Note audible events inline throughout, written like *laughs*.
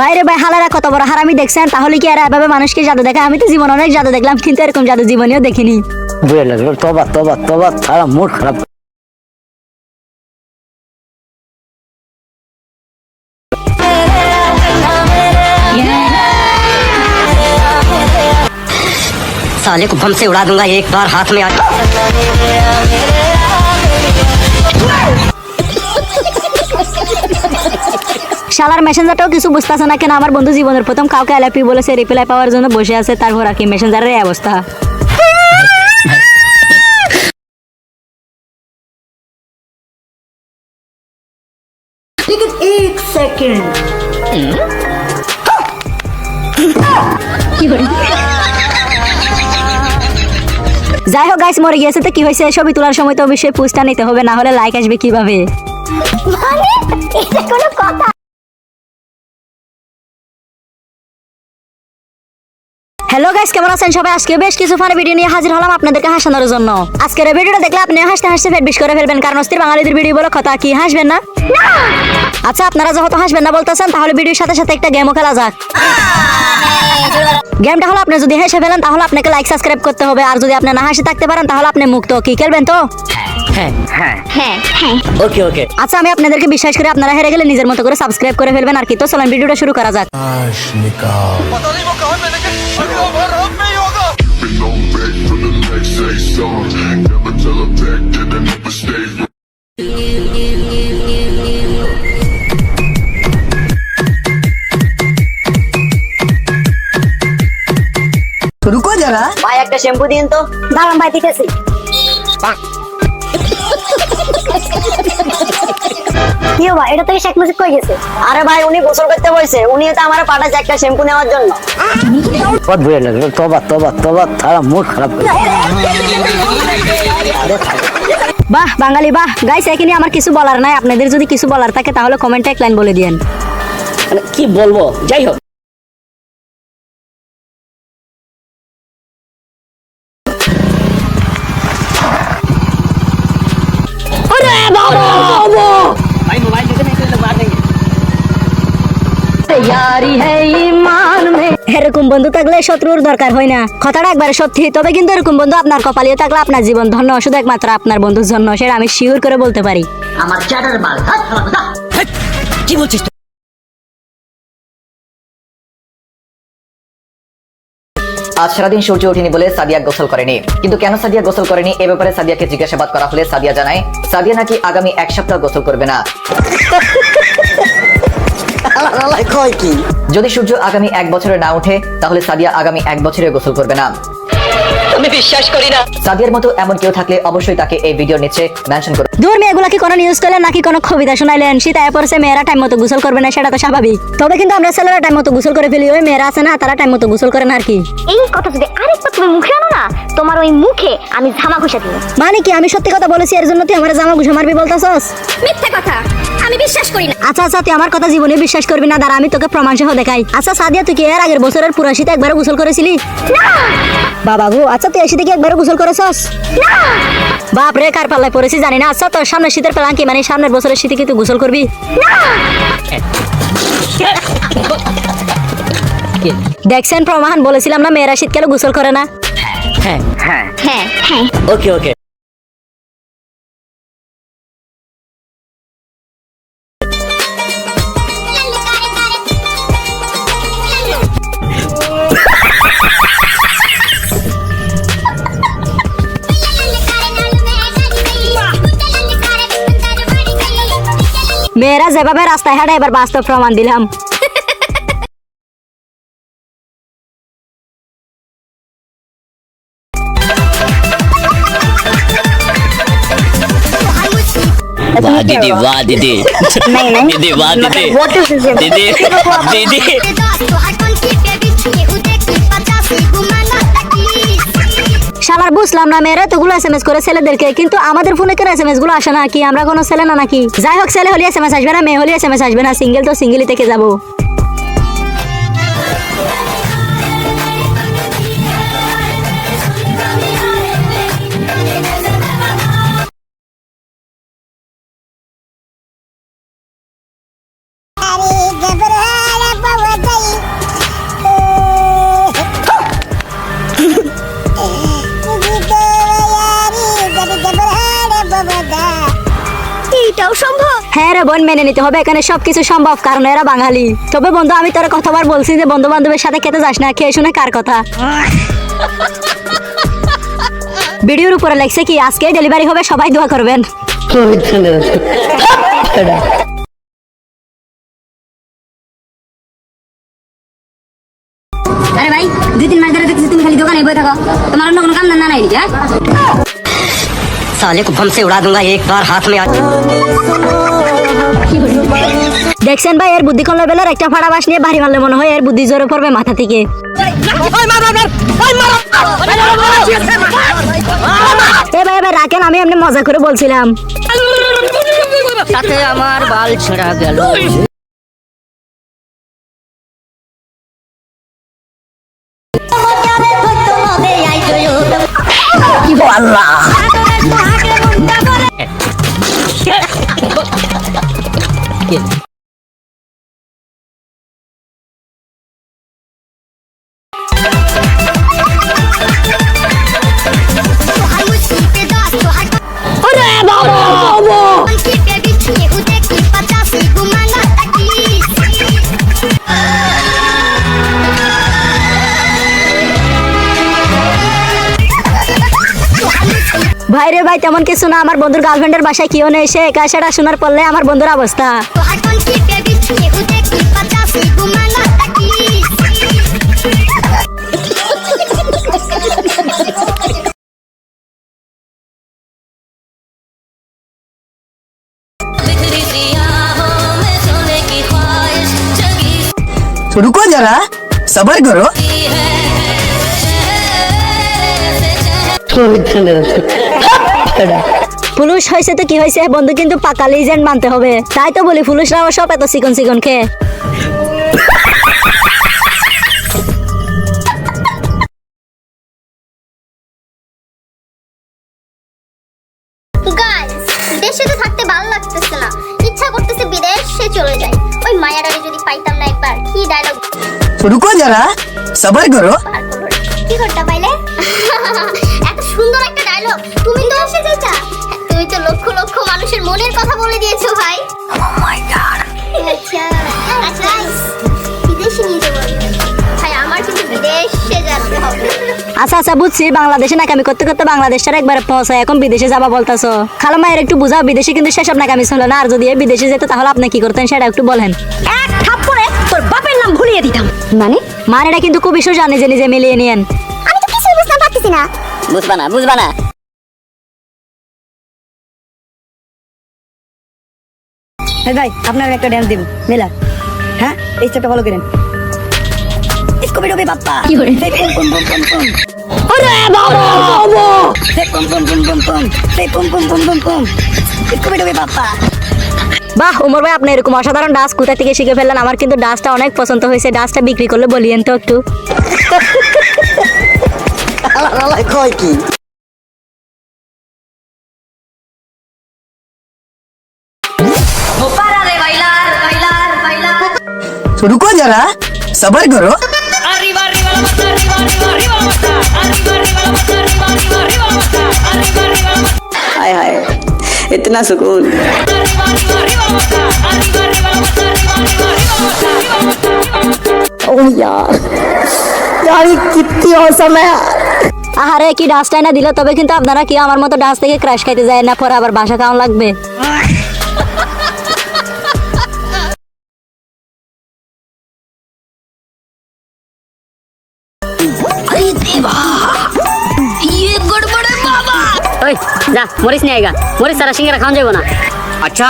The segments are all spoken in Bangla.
বাইরে ভাই হালারা কত বড় হারামি দেখছেন তাহলে কি এরা এভাবে মানুষকে জাদু দেখে আমি তো জীবন অনেক জাদু দেখলাম কিন্তু এরকম জাদু জীবনেও দেখিনি বুঝে লাগলো তবা তবা তবা সারা মুড খারাপ साले को बम से उड़ा दूंगा एक बार हाथ में आ শালার মেসেঞ্জারটাও কিছু বুঝতেছে না কেন? আমার বন্ধু জীবনের প্রথম কাউকে এলাপি বলেছে রিপ্লাই পাওয়ার জন্য বসে আছে তারপর আর কি মেসেঞ্জারের এই অবস্থা। যাই হোক গাইস মরে গিয়েছে তো কি হয়েছে? ছবি তোলার সময় তো অবশ্যই পুস্টটা নিতে হবে না হলে লাইক আসবে কীভাবে? হ্যালো গাইস কেমন আছেন সবাই? আজকে বেশ কিছু ফানি ভিডিও নিয়ে হাজির হলাম আপনাদেরকে হাসানোর জন্য। আজকের ভিডিওটা দেখলে আপনি হাসতে হাসতে ফেট বিশ করে ফেলবেন কারণ অস্থির বাঙালিদের ভিডিও বলে কথা কি হাসবেন না? আচ্ছা আপনারা যেহেতু হাসবেন না বলতেছেন তাহলে ভিডিওর সাথে সাথে একটা গেমও খেলা যাক। গেমটা হলো আপনি যদি হেসে ফেলেন তাহলে আপনাকে লাইক সাবস্ক্রাইব করতে হবে আর যদি আপনি না হাসি থাকতে পারেন তাহলে আপনি মুক্ত কি খেলবেন তো? ওকে ওকে আচ্ছা আমি আপনাদেরকে বিশ্বাস করে আপনারা হেরে গেলে নিজের মতো করে সাবস্ক্রাইব করে ফেলবেন আর কি তো চলেন ভিডিওটা শুরু করা যাক। রুকো যারা ভাই একটা শ্যাম্পু দিন তো দাঁড়ান ভাই দিতেছি ইয়ে ভাই এটা শেখ মুজিব কই গেছে? আরে ভাই উনি গোসল করতে বইছে। উনি তো একটা শ্যাম্পু নেওয়ার জন্য। কত না তোবা তোবা তোবা তারা খারাপ করে। বাহ বাঙালি বাহ। গাইস এখানে আমার কিছু বলার নাই। আপনাদের যদি কিছু বলার থাকে তাহলে কমেন্টে এক লাইন বলে দিয়েন। মানে কি বলব? যাই হোক। এরকম বন্ধু থাকলে শত্রুর দরকার হয় না। কথাটা একবারে সত্যি তবে কিন্তু এরকম বন্ধু আপনার কপালিও থাকলে আপনার জীবন ধন্য শুধু একমাত্র আপনার বন্ধুর জন্য সেটা আমি শিওর করে বলতে পারি। আমার চ্যাটার হাত। কি বলছিস আজ সারাদিন সূর্য ওঠেনি বলে সাদিয়া গোসল করেনি। কিন্তু কেন সাদিয়া গোসল করেনি? এ ব্যাপারে সাদিয়াকে জিজ্ঞাসাবাদ করা হলে সাদিয়া জানায় সাদিয়া নাকি আগামী এক সপ্তাহ গোসল করবে না। যদি সূর্য আগামী এক বছরে না উঠে তাহলে সাদিয়া আগামী এক বছরে গোসল করবে না। আমি বিশ্বাস করি না। সাদিয়ার মতো এমন কেউ থাকলে অবশ্যই তাকে এই ভিডিওর নিচে মেনশন করুন দূর মেয়েগুলা কি কোনো নিউজ করলেন নাকি কোনো কবিতা শোনাইলেন? শীতায় পড়ছে মেয়েরা টাইম মতো গোসল করবে না সেটা তো স্বাভাবিক। তবে কিন্তু আমরা ছেলেরা টাইম মতো গোসল করে ফেলি ওই মেয়েরা আছে না তারা টাইম মতো গোসল করে না আর কি। এই কথা যদি আরেকবার তুমি মুখে আনো না তোমার ওই মুখে আমি ঝামা ঘুষা দিব। মানে কি আমি সত্যি কথা বলেছি এর জন্য তুই আমার জামা ঘুষে মারবি বলতেছস? মিথ্যে কথা আমি বিশ্বাস করি না। আচ্ছা আচ্ছা তুই আমার কথা জীবনে বিশ্বাস করবি না দাঁড়া আমি তোকে প্রমাণ সহ দেখাই। আচ্ছা সাদিয়া তুই কি এর আগের বছরের পুরা শীতে একবারও গোসল করেছিলি? বাবা গো আচ্ছা তুই এসে দেখি একবারও গোসল করেছস? বাপ রে কার পাল্লায় পড়েছি জানি না। আচ্ছা তোর সামনে শীতের প্ল্যান কি? মানে সামনের বছরের শীতে কি তুই গোসল করবি? দেখছেন প্রমাণ বলেছিলাম না মেয়েরা শীতকালে গোসল করে না? হ্যাঁ। হ্যাঁ হ্যাঁ। ওকে ওকে যেভাবে রাস্তায় হাঁটে এবার বাস্তব প্রমাণ দিলাম वाह दीदी वाह दीदी दीदी वाह दीदी दीदी दीदी শালার বুঝলাম না মেয়েরা তো গুলো এস এম এস করে ছেলেদেরকে, কিন্তু আমাদের ফোনে কেন এস এম এসগুলো আসে না? কি, আমরা কোনো ছেলে না নাকি? যাই হোক, ছেলে হলে এস এম এস আসবে না, মেয়ে হলে এস এম এস আসবে না সিঙ্গেল তো সিঙ্গেলই থেকে যাব। সম্ভব হ্যাঁ রে বোন মেনে নিতে হবে, এখানে সবকিছু সম্ভব, কারণ এরা বাঙালি। তবে বন্ধু, আমি তোর কতবার বলছি যে বন্ধু বান্ধবের সাথে খেতে যাস না, খেয়ে শুনে কার কথা? ভিডিওর উপরে লেখছে কি, আজকে ডেলিভারি হবে, সবাই দোয়া করবেন। আরে ভাই, দুই তিন মাস ধরে দেখছি তুমি খালি দোকানে বসে থাকো। তোমার অন্য কোনো কাম ধান্দা নাই হ্যাঁ? साले को बम से उड़ा दूंगा एक बार हाथ में आ দেখছেন ভাই এর বুদ্ধিক্ষণ লেভেলের একটা ফাড়া বাস নিয়ে বাড়ি মারলে মনে হয় এর বুদ্ধি জোরে পড়বে মাথা থেকে এ ভাই এবার রাখেন আমি এমনি মজা করে বলছিলাম তাতে আমার বাল ছেঁড়া গেল ঠান্ডা করে রে ভাই তেমন কিছু না আমার বন্ধুর গার্লফ্রেন্ডের বাসায় কেউ নেই সে একা সেটা শোনার পড়লে আমার বন্ধুর অবস্থা रुको जरा सबर करो *laughs* পুলিশ হয়েছে তো কি হয়েছে বন্ধু কিন্তু পাকা লিজেন্ড মানতে হবে। তাই তো বলি পুলিশরা আমার সব এত চিকন চিকন খেয়ে। দেশে তো থাকতে ভালো লাগতেছে না। ইচ্ছা করতেছে বিদেশে চলে যায় ওই মায়ারারে যদি পাইতাম না একবার কি ডায়লগ রুকো যারা সবার করো। কি করতে পাইলে? *laughs* এত সুন্দর একটা ডায়লগ তুমি তো এসে যাইতা তুমি তো লক্ষ লক্ষ মানুষের মনের কথা বলে দিয়েছ ভাই। ও মাই গড আচ্ছা আচ্ছা বিদেশে নিয়ে যাব ভাই আমার কিন্তু বিদেশে যেতে হবে। আচ্ছা আচ্ছা বুঝছি। বাংলাদেশে নাকামি করতে করতে বাংলাদেশের একবারে পৌঁছায় এখন বিদেশে যাবা বলতাছো। খালো মায়ের একটু বুঝাও বিদেশে কিন্তু সেসব নাকামি ছিল না। আর যদি বিদেশে যেত তাহলে আপনি কি করতেন সেটা একটু বলেন। এক মানে মানেটা কিন্তু খুবই সোজা নিজে নিজে মিলিয়ে নিয়েন আমি তো কিছু বুঝতে পারতেছি না বুঝবা না বুঝবা না ভাই আপনার একটা ড্যান্স দিব মেলা হ্যাঁ এই স্টেপটা ফলো করেন স্কুবি ডুবি বাপ্পা কি করেন সেই পুম পুম পুম পুম আরে বাবা বাবা সে পুম পুম পুম পুম সেই সে পুম পুম পুম পুম পুম স্কুবি ডুবি বাপ্পা বাহ উমর ভাই আপনি এরকম অসাধারণ ডান্স কোথা থেকে শিখে ফেললেন আমার কিন্তু ডান্সটা অনেক পছন্দ হয়েছে ডান্সটা বিক্রি করলে বলিয়েন তো একটু কয় কি रुको जरा सबर करो हाय हाय इतना सुकून ओ यार यार ये कितनी औसम है আহারে কি ডান্সটাই না দিলে তবে কিন্তু আপনারা কি আমার মতো ডান্স থেকে ক্র্যাশ খাইতে যায় না পরে আবার বাসা খাওয়ান লাগবে ओए जा मोरिस नहीं आएगा मोरिस सारा सिंगरा खान जाएगा ना अच्छा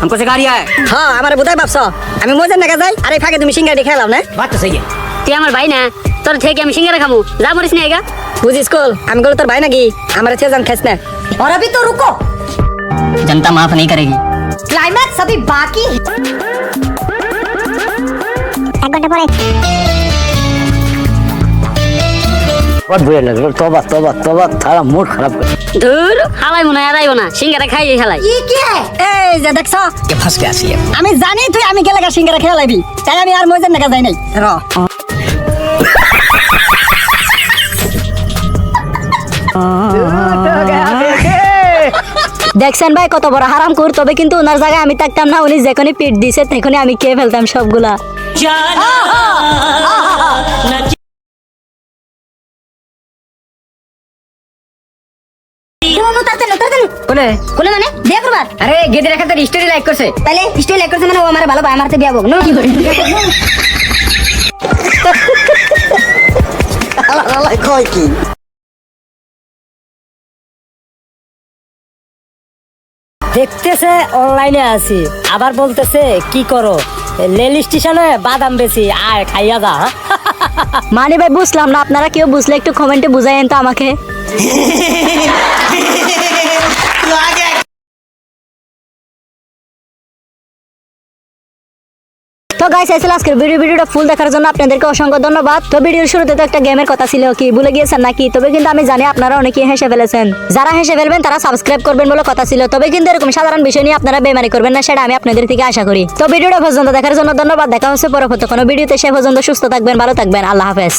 हमको सिखा रिया है হ্যাঁ আমার বোধাই ভাবছ আমি মজার নাকা যাই আর এই ফাঁকে তুমি সিঙ্গারি খেলাম না बात तो सही है তুই আমার ভাই না তোর থেকে আমি সিঙ্গারা খামু যা মরিস नहीं आएगा বুঝিস কল আমি গেলো তোর ভাই নাকি আমার ছে জান খাইস না और अभी तो रुको जनता माफ नहीं करेगी क्लाइमैक्स अभी बाकी এক ঘন্টা পরে বুঝে না তবা তবা তবা তারা মুড খারাপ করে। ধুর মনে না সিঙ্গারা খাই হালাই। কি? এই যে দেখছ? কে আমি জানি তুই আমি গেলে সিঙ্গারা খেয়ে তাই আমি আর মজার যাই নাই। র। দেখছেন ভাই কত বড় হারাম কর তবে কিন্তু ওনার জায়গায় আমি থাকতাম না উনি যেখানে পিট দিছে তেখানে আমি খেয়ে ফেলতাম সবগুলা। কোনে কোনে মানে? বিয়ে করবার? আরে গেদের একটা স্টোরি লাইক করছে। তাহলে স্টোরি লাইক করছে মানে ও আমার ভালো ভাই আমার বিয়ে হোক কি করে কয় কি? দেখতেছে অনলাইনে আছি আবার বলতেছে কি করো? রেল স্টেশনে বাদাম বেশি আয় খাইয়া যা। হ্যাঁ? মানে ভাই বুঝলাম না আপনারা কেউ বুঝলে একটু কমেন্টে বুঝাইন তো আমাকে। তো গাইস এসে আজকের ভিডিও ভিডিওটা ফুল দেখার জন্য আপনাদেরকে অসংখ্য ধন্যবাদ। তো ভিডিওর শুরুতে তো একটা গেমের কথা ছিল কি, ভুলে গিয়েছেন নাকি? তবে কিন্তু আমি জানি আপনারা অনেকেই হেসে ফেলেছেন। যারা হেসে ফেলবেন, তারা সাবস্ক্রাইব করবেন বলে কথা ছিল। তবে কিন্তু এরকম সাধারণ বিষয় নিয়ে আপনারা বেমানি করবেন না, সেটা আমি আপনাদের থেকে আশা করি। তো ভিডিওটা পর্যন্ত দেখার জন্য ধন্যবাদ। দেখা হচ্ছে পরবর্তী কোনো ভিডিওতে সে পর্যন্ত সুস্থ থাকবেন, ভালো থাকবেন। আল্লাহ হাফেজ।